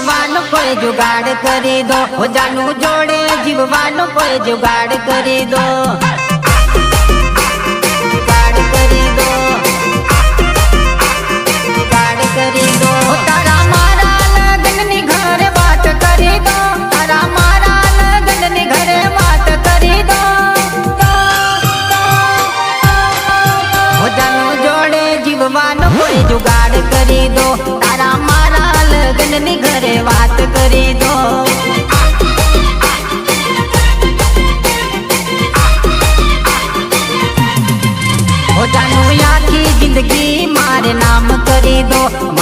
જીવવાનો કોઈ જુગાડ કરી દો. જાનું જોડે જીવવાનો કોઈ જુગાડ કરી દો. નામ કરી દો.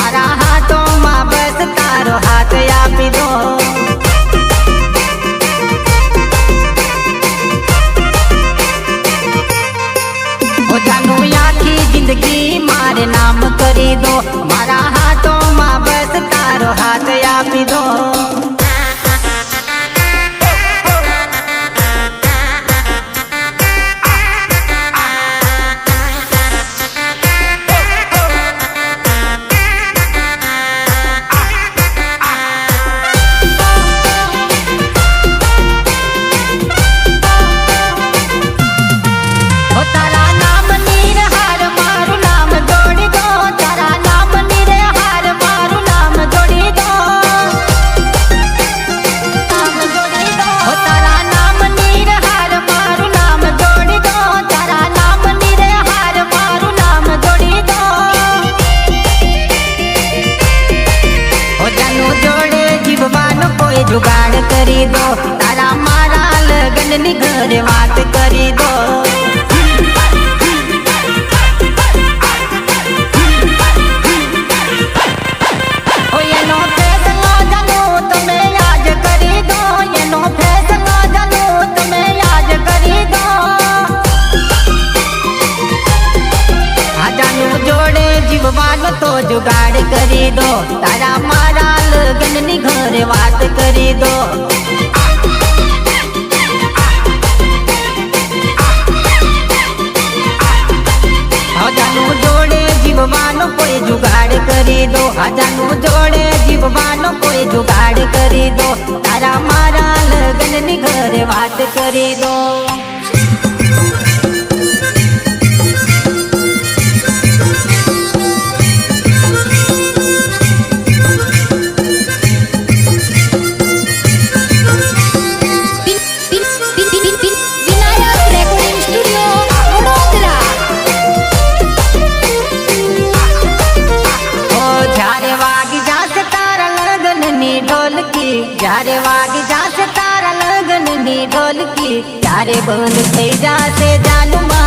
કરી દો. તારા મારા લગ્નની ઘરે વાત કરી દો. જોડે જીવવાનો કોઈ જુગાડ કરી દો. આજાનું જોડે જીવવાનો કોઈ જુગાડ કરી દો. તારા મારા લગ્નની ઘરે વાત કરી દો. જ્યારે વાગી જાશે તારા લગ્નની ઢોલકી ત્યારે બંધ થઈ જાશે જાનમાં.